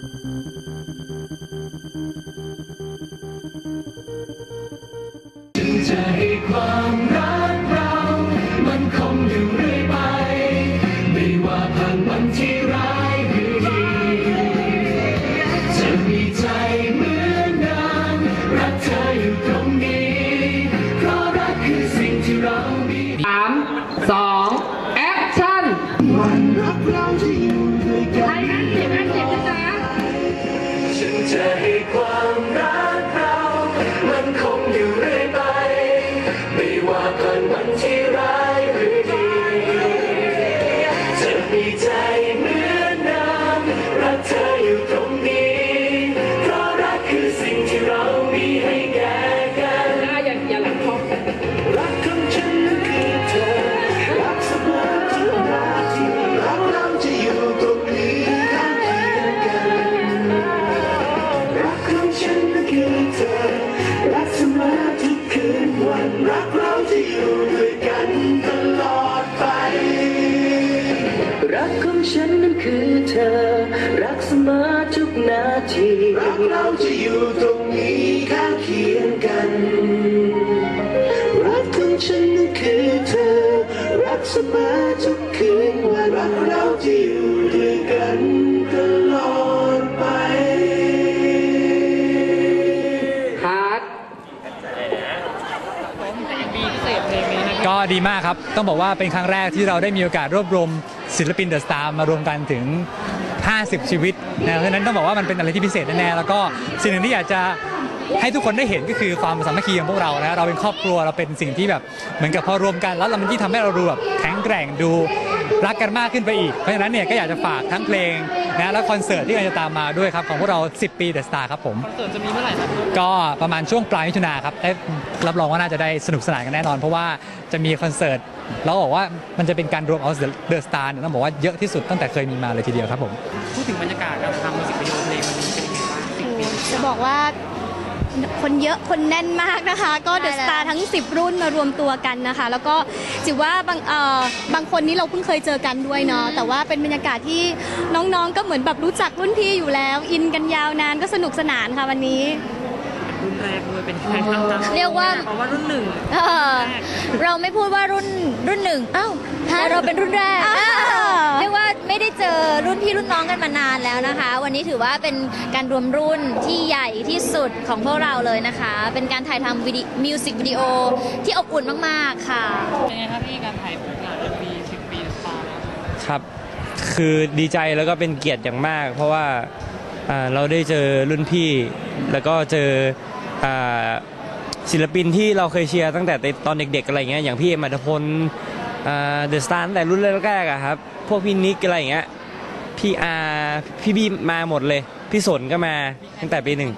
จะใว่า นาทีรักเราจะอยู่ตรงนี้ข้างเคียงกัน รักของฉันนั้นคือเธอ รักเสมอทุกคืนวันรักเราจะอยู่ด้วยกันตลอดไป ฮาร์ดก็ดีมากครับ ต้องบอกว่าเป็นครั้งแรกที่เราได้มีโอกาสรวบรวมศิลปินเดอะสตาร์มารวมกันถึง 50 ชีวิตนะเพราะฉะนั้นต้องบอกว่ามันเป็นอะไรที่พิเศษแน่ๆแล้วก็สิ่งหนึ่งที่อยากจะให้ทุกคนได้เห็นก็คือความสามัคคีของพวกเรานะเราเป็นครอบครัวเราเป็นสิ่งที่แบบเหมือนกับพอรวมกันแล้วเรามันที่ทำให้เราดูแบบแข็งแกร่งดูรักกันมากขึ้นไปอีกเพราะฉะนั้นเนี่ยก็อยากจะฝากทั้งเพลง นะและคอนเสิร์ตที่กำลังจะตามมาด้วยครับ ของพวกเรา 10 ปีเดอะสตาร์ครับผม คอนเสิร์ตจะมีเมื่อไหร่ครับก็ประมาณช่วงปลายมิถุนาครับได้รับรองว่าน่าจะได้สนุกสนานกันแน่นอน เพราะว่าจะมีคอนเสิร์ตแล้วบอกว่ามันจะเป็นการรวมเอาเดอะสตาร์ต้องบอกว่าเยอะที่สุดตั้งแต่เคยมีมาเลยทีเดียวครับผม พูดถึงบรรยากาศการทำมิวสิกวิดีโอเพลงวันนี้เป็นยังไงบ้างสิบปีจะบอกว่า คนเยอะคนแน่นมากนะคะ ก็เดอะสตาร์ทั้ง 10 รุ่นมารวมตัวกันนะคะ แล้วก็ถือว่าบางเอ่อบางคนนี้เราเพิ่งเคยเจอกันด้วยเนาะแต่ว่าเป็นบรรยากาศที่น้องๆก็เหมือนแบบรู้จักรุ่นพี่อยู่แล้ว อินกันยาวนานก็สนุกสนานค่ะวันนี้ รุ่นแรกด้วยเป็นใครบ้างครับเรียกว่า เพราะว่ารุ่นหนึ่งเออเราไม่พูดว่ารุ่นรุ่นหนึ่งอ้าวแต่เราเป็นรุ่นแรกอ้าวอ้าว เรียกว่าไม่ได้เจอรุ่นพี่รุ่นน้องกันมานานแล้วนะคะ วันนี้ถือว่าเป็นการรวมรุ่นที่ใหญ่ที่สุดของพวกเราเลยนะคะ เป็นการถ่ายทำวิดีมิวสิกวิดีโอที่อบอุ่นมากๆค่ะ เป็นไงครับพี่การถ่ายผลงานเอ็มวีสิบปีสตาร์แล้วครับ คือดีใจแล้วก็เป็นเกียรติอย่างมาก เพราะว่าอ่าเราได้เจอรุ่นพี่ แล้วก็เจอ อ่าศิลปินที่เราเคยเชียร์ตั้งแต่ตอนเด็กๆอะไรเงี้ยอย่างพี่เอ็มอัตพลเดอะสตาร์ตั้งแต่รุ่นแรกๆอะครับ พวกพี่นิกอะไรเงี้ยพี่อาพี่บีมาหมดเลย พี่สนก็มาตั้งแต่ปีหนึ่ง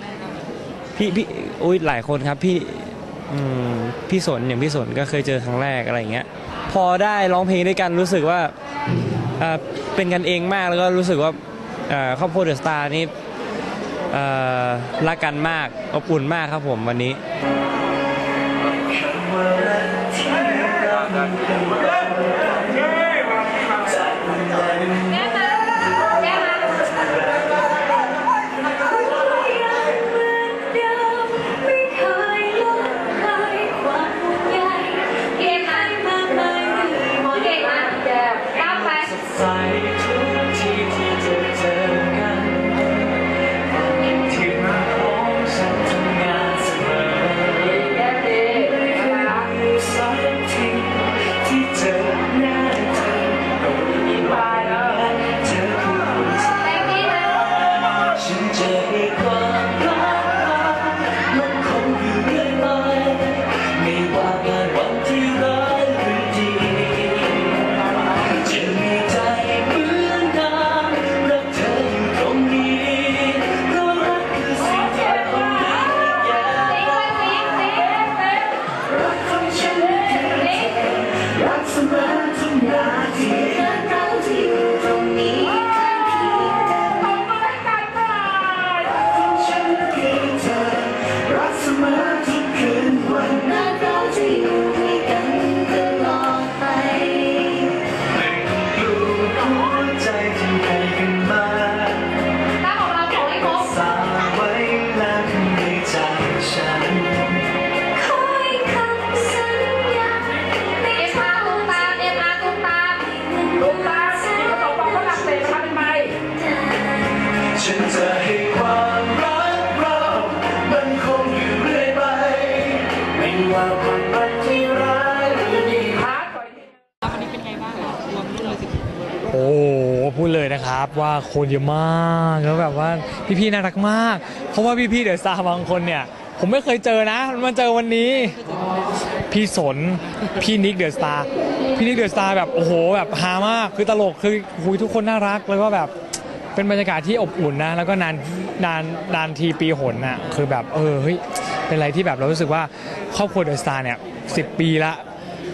พี่พี่อุ้ยหลายคนครับพี่พี่สนอย่างพี่สนก็เคยเจอครั้งแรกอะไรเงี้ยพอได้ร้องเพลงด้วยกันรู้สึกว่าเป็นกันเองมากแล้วก็รู้สึกว่าครอบครัวเดอะสตาร์นี่ รักกันมากอบอุ่นมากครับผมวันนี้ ว่าความรักที่ร้ายหรือดีวันนี้เป็นไงบ้างครับรวมรุ่นเลยสิบโอ้โหพูดเลยนะครับว่าคนเยอะมากแล้วแบบว่าพี่ๆน่ารักมาก เพราะว่าพี่ๆเดอะสตาร์บางคนเนี่ย ผมไม่เคยเจอนะมาเจอวันนี้ พี่สน พี่นิกเดอะสตาร์พี่นิกเดอะสตาร์แบบโอ้โหแบบฮามากคือตลกคือคุยทุกคนน่ารักแล้วก็แบบเป็นบรรยากาศที่อบอุ่นนะ แล้วก็นานนานนานทีปีหนน่ะคือแบบเออเฮ้ย เป็นอะไรที่แบบเรารู้สึกว่าครอบครัวเดอะสตาร์เนี่ยสิปีละ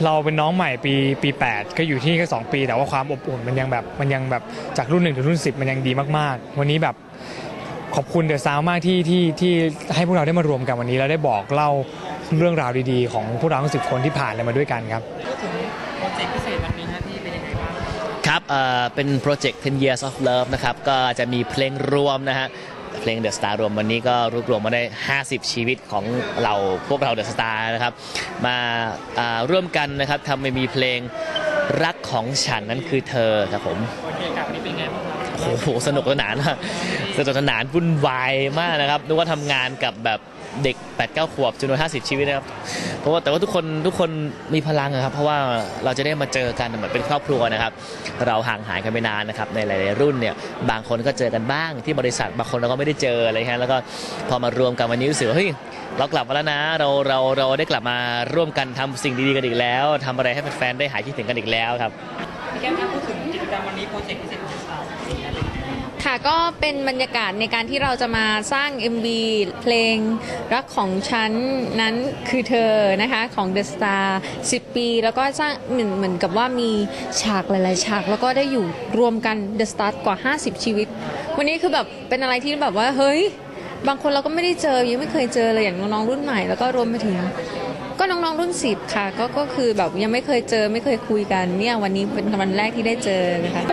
เราเป็นน้องใหม่ปีปี 8 ก็อยู่ที่นี่แค่2ปี แต่ว่าความอบอุ่นมันยังแบบมันยังแบบจากรุ่นหนึ่งถึงรุ่น 10 มันยังดีมากๆ วันนี้แบบขอบคุณเดอะซาวมากที่ที่ที่ให้พวกเราได้มารวมกันวันนี้แล้วได้บอกเล่าเรื่องราวดีๆ ของพวกเราทั้งสิคนที่ผ่านอะไรมาด้วยกันครับพูดถึงโปรเจกต์พิเศษวันนี้ฮะที่เป็นยังไงบ้างครับเอ่อเป็นโปรเจกต์10 Years of Love นะครับก็จะมีเพลงรวมนะฮะ เพลงเดอะสตาร์รวมวันนี้ก็รวบรวมมาได้ 50 ชีวิตของเราพวกเราเดอะสตาร์นะครับ มาาร่วมกันนะครับทำให้มีเพลงรักของฉันนั้นคือเธอครับผมบรรยากาศวันนี้เป็นไงบ้างครับโอ้โหสนุกสนานมากสนุกสนานวุ่นวายมากนะครับนึกว่าทำงานกับแบบ เด็ก8 9ขวบจำนวน50ชีวิตนะครับเพราะว่าแต่ว่าทุกคนทุกคนมีพลังอะครับ เพราะว่าเราจะได้มาเจอกันเหมือนเป็นครอบครัวนะครับ เราห่างหายกันไปนานนะครับในหลาย ๆ รุ่นเนี่ยบางคนก็เจอกันบ้างที่บริษัทบางคนเราก็ไม่ได้เจออะไรฮะแล้วก็พอมารวมกันวันนี้รู้สึกว่าเฮ้ยเรากลับมาแล้วนะเราเราเราได้กลับมาร่วมกันทำสิ่งดี ๆ กันอีกแล้วทำอะไรให้แฟนๆได้หายคิดถึงกันอีกแล้วครับพี่แก้มครับพูดถึงกิจกรรมวันนี้โปรเจกต์พิเศษของเรา ค่ะก็เป็นบรรยากาศในการที่เราจะมาสร้าง MV เพลงรักของฉันนั้นคือเธอนะคะของ The Star 10 ปี แล้วก็สร้างเหมือนเหมือนกับว่ามีฉากหลาย ๆ ฉาก แล้วก็ได้อยู่รวมกัน The Star กว่า 50 ชีวิต วันนี้คือแบบเป็นอะไรที่แบบว่าเฮ้ย บางคนเราก็ไม่ได้เจอยังไม่เคยเจอเลยอย่างน้อง ๆ รุ่นใหม่ แล้วก็รวมไปถึง ก็น้อง ๆ รุ่น 10 ค่ะ ก็ก็คือแบบยังไม่เคยเจอไม่เคยคุยกันเนี่ยวันนี้เป็นวันแรกที่ได้เจอนะคะ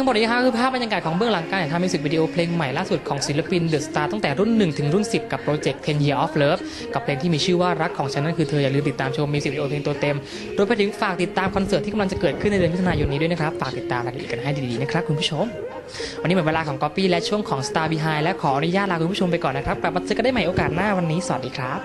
ทั้งหมดนี้ครับคือภาพบรรยากาศของเบื้องหลังการถ่ายทำมิวสิกวิดีโอเพลงใหม่ล่าสุดของศิลปินเดอะสตาร์ตั้งแต่รุ่น 1 ถึงรุ่น 10 กับโปรเจกต์ 10 Year of Love กับเพลงที่มีชื่อว่ารักของฉันนั่นคือเธออย่าลืมติดตามชมมิวสิกวิดีโอเพลงตัวเต็มรวมไปถึงฝากติดตามคอนเสิร์ตที่กำลังจะเกิดขึ้นในเดือนมิถุนายนนี้ด้วยนะครับฝากติดตามรายละเอียดกันให้ดีๆนะครับคุณผู้ชม วันนี้หมดเวลาของ Copy และช่วงของ Star Behind และขออนุญาตลาคุณผู้ชมไปก่อนนะครับกลับมาเจอกันได้ใหม่โอกาสหน้าวันนี้สวัสดีครับ